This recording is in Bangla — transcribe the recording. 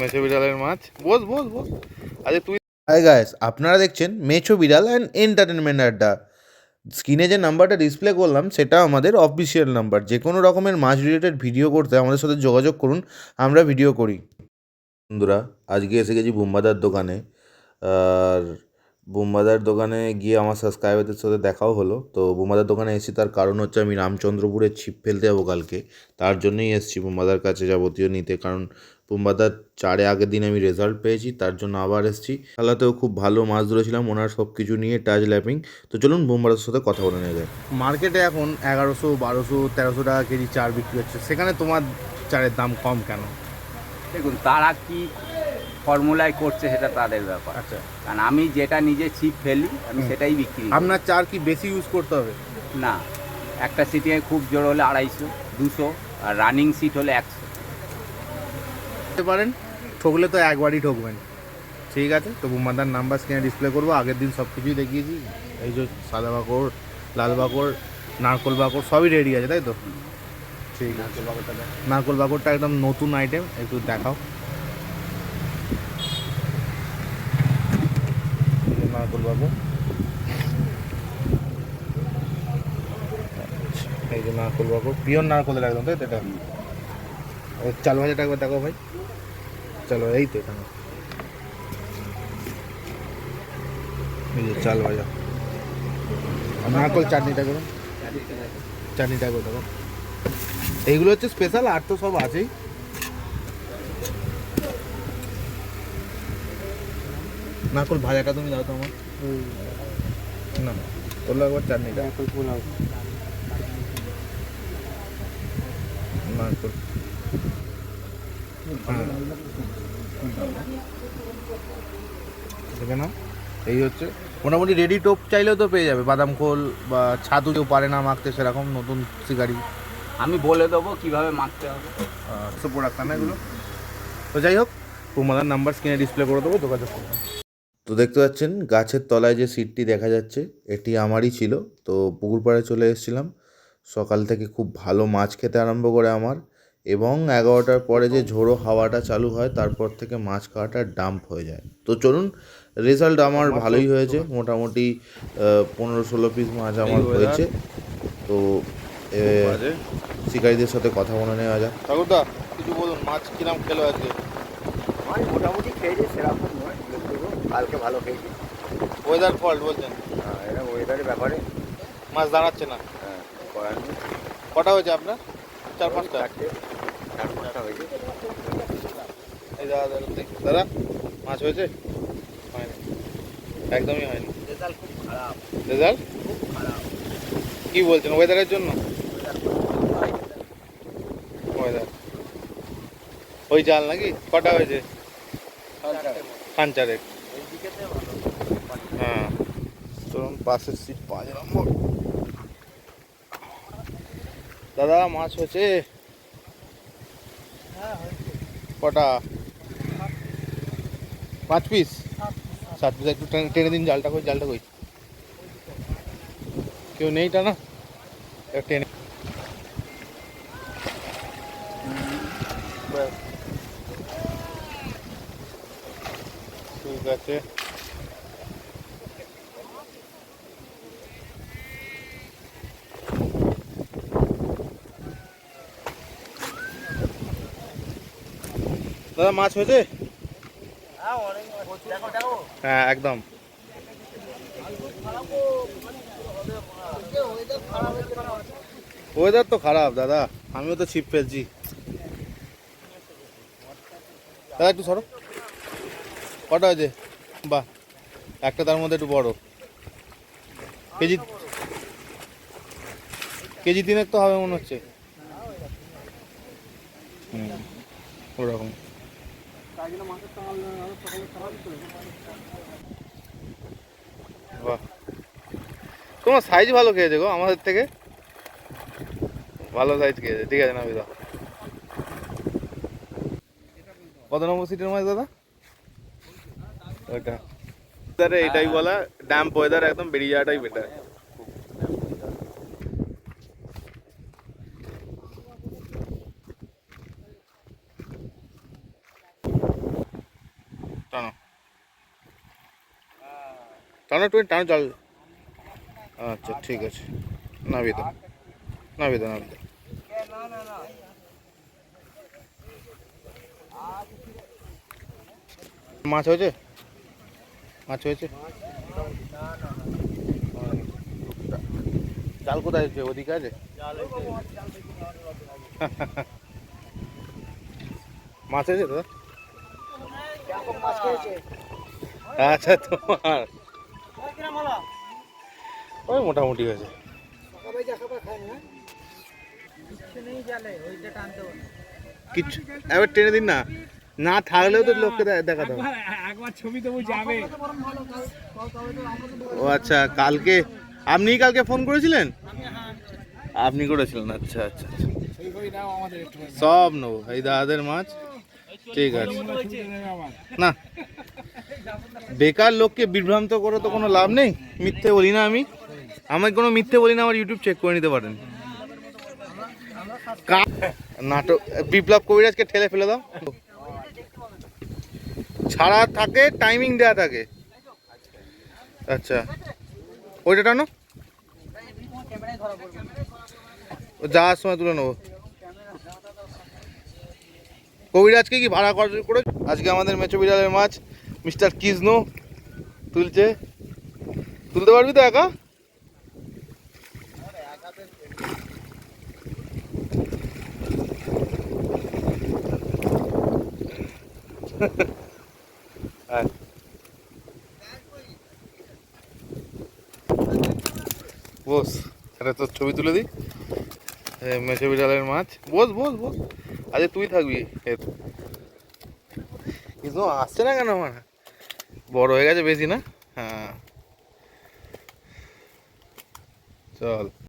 মেছো বিড়ালের মাছ। বস বস বস। আরে তুই হাই গাইস আপনারা দেখছেন মেছো বিড়াল অ্যান্ড এন্টারটেনমেন্ট আড্ডা। স্ক্রিনে যে নাম্বারটা ডিসপ্লে করলাম, সেটা আমাদের অফিসিয়াল নাম্বার। যে কোনো রকমের মাছ রিলেটেড ভিডিও করতে আমাদের সাথে যোগাযোগ করুন, আমরা ভিডিও করি। বন্ধুরা, আজকে এসে গেছি বুম্বাদার দোকানে। আর বুম্বাদার দোকানে গিয়ে আমার সাবস্ক্রাইবারদের সাথে দেখাও হলো। তো বুম্বাদার দোকানে এসেছি, তার কারণ হচ্ছে আমি রামচন্দ্রপুরে ছিপ ফেলতে যাব কালকে। তার জন্যই এসেছি বুম্বাদার কাছে যাবতীয় নিতে। কারণ বুম্বাদার চারে আগের দিন আমি রেজাল্ট পেয়েছি তার জন্য আবার এসেছি। খেলাতেও খুব ভালো মাছ ধরেছিলাম ওনার সব কিছু নিয়ে টাচ ল্যাপিং তো চলুন বুম্বাদার সাথে কথা বলে নেওয়া যায় মার্কেটে এখন এগারোশো বারোশো তেরোশো টাকা কেজি চার বিক্রি হচ্ছে। সেখানে তোমার চারের দাম কম কেন? দেখুন তারা কি ফর্মুলায় করছে সেটা তাদের ব্যাপার। আচ্ছা। কারণ আমি যেটা নিজে ছিপ ফেলি আমি সেটাই বিক্রি আপনার চার কি বেশি ইউজ করতে হবে? না একটা সিটে খুব জোর হলে আড়াইশো দুশো আর রানিং সিট হলে একশো। করতে পারেন, ঠকলে তো একবারই ঠকবেন। ঠিক আছে? তো বুম্বাদার নাম্বার স্ক্রিনে ডিসপ্লে করব, আগের দিন সব কিছুই দেখিয়েছি। এই যে সাদা বাকড় লাল বাকড় নারকোল বাকড় সবই রেডি আছে, তাই তো? ঠিক আছে। নারকোল বাকড়টা একদম নতুন আইটেম একটু দেখাও। নারকোল বাকড় এই যে নারকোল বাকড় পিওর নারকোলের একদম, তাই তো এটা? চাল ভাজাটা একবার দেখো ভাই। চলো এই তো এখানে। এই যে চাল ভাজা নারকল চাটনিটা করুন চাটনিটা করে দেখো এইগুলো হচ্ছে স্পেশাল আর তো সব আছেই। নারকল ভাজাটা তুমি দাও তো আমার। না তোলো একবার চাটনিটা। নারকল দেখে নাও। এই হচ্ছে মোটামুটি রেডি টোপ চাইলেও তো পেয়ে যাবে। বাদাম খোল বা ছাতু কেউ পারে না মাখতে সেরকম নতুন শিকারি। আমি বলে দেবো কীভাবে মাখতে হবে। সব প্রোডাক্ট না এগুলো। তো যাই হোক পুমাদার নাম্বার স্ক্রিনে ডিসপ্লে করে দেবো যোগাযোগ করবেন তো দেখতে পাচ্ছেন গাছের তলায় যে সিটটি দেখা যাচ্ছে এটি আমারই ছিল। তো পুকুর পাড়ে চলে এসেছিলাম। সকাল থেকে খুব ভালো মাছ খেতে আরম্ভ করে আমার। এবং এগারোটার পরে যে ঝোড়ো হাওয়াটা চালু হয় তারপর থেকে মাছ খাওয়াটা ডাম্প হয়ে যায়। তো চলুন রেজাল্ট আমার ভালোই হয়েছে। মোটামুটি পনেরো ষোলো পিস মাছ আমার। হয়েছে। তো শিকারীদের সাথে কথা বলে নেওয়া যাক। ঠাকুরদা কিছু বলুন মাছ কিরাম খেলো আজকে? আমি মোটামুটি খেয়েছি সেরকম নয় কালকে ভালো খেয়েছি। ওয়েদার ফল্ট বলছেন? এটা ওয়েদারের ব্যাপারে। মাছ দাঁড়াচ্ছে না? হ্যাঁ, কটা হয়েছে আপনার? চার পাঁচটা। চার পাঁচটা হয়েছে এই দাদা দাদা দেখি। দাদা মাছ হয়েছে? হয়নি। একদমই হয়নি। রেজাল্ট খুব খারাপ। রেজাল্ট? খুব খারাপ। কি বলছেন ওয়েদারের জন্য? ওয়েদার ওই জাল নাকি? কটা হয়েছে? খান চারেক। হ্যাঁ। চলুন পাশের সিট পাঁচ নম্বর। দাদা মাছ হয়েছে। কটা? পাঁচ পিস সাত পিস একটু টেনে টেনে দিন জালটা কই জালটা কই? কেউ নেই টানা? একটু টেনে ব্যাস। ঠিক আছে। দাদা মাছ হয়েছে? হ্যাঁ একদম। ওয়েদার তো খারাপ দাদা। আমিও তো ছিপ ফেলছি। দাদা একটু সরো। কটা হয়েছে? বাহ একটা তার মধ্যে একটু বড়। কেজি কেজি তিনেক তো হবে মনে হচ্ছে। হুম ওরকম। বাহ। তোমার সাইজ ভালো খেয়েছে গো আমাদের থেকে। ভালো সাইজ খেয়েছে, ঠিক আছে না বিদা কত নম্বর সিটের মাছ দাদা? ওইটা। এটাই বলা ড্যাম্প ওয়েদার একদম বেরিয়ে যাওয়াটাই বেটার টানো তুমি টানো জল। আচ্ছা ঠিক আছে। নামিয়ে দাও। নামিয়ে দাও নামিয়ে দাও। মাছ হয়েছে? মাছ হয়েছে? জাল কোথায় আছে? ওদিকে আছে? মাছ হয়েছে, দাদা? আচ্ছা তোমার। ওই মোটামুটি হয়েছে। কিচ্ছু এবার টেনে দিন না। না থাকলেও তো লোককে দে- দেখাতে হবে একবার ছবি তবু যাবে। ও আচ্ছা কালকে আপনিই কালকে ফোন করেছিলেন? আপনি করেছিলেন আচ্ছা আচ্ছা আচ্ছা। দাও সব নেব এই দাদাদের মাছ। ঠিক আছে। না। বেকার লোককে বিভ্রান্ত করে তো কোনো লাভ নেই? মিথ্যে বলি না আমি। আমি কোনো মিথ্যে বলি না, আমার ইউটিউব চেক করে নিতে পারেন। নাটক, বিপ্লব কবিরাজকে ঠেলে ফেলে দাও। ছাড়া থাকে টাইমিং দেওয়া থাকে। আচ্ছা। ওইটা টানো। যাওয়ার সময় তুলে নেব। কবিরাজকে কি ভাড়া কর- করে? আজকে আমাদের মেচো বিড়ালের মাছ, মিস্টার কিজনো তুলছে। তুলতে পারবি তো একা? আয়। বস এটা তোর ছবি তুলে দিই? মেচো বিড়ালের মাছ। বস বস বস। আজকে তুই থাকবি কিন্তু আসছে না কেন আমার? বড় হয়ে গেছে বেশি না? হ্যাঁ। চল।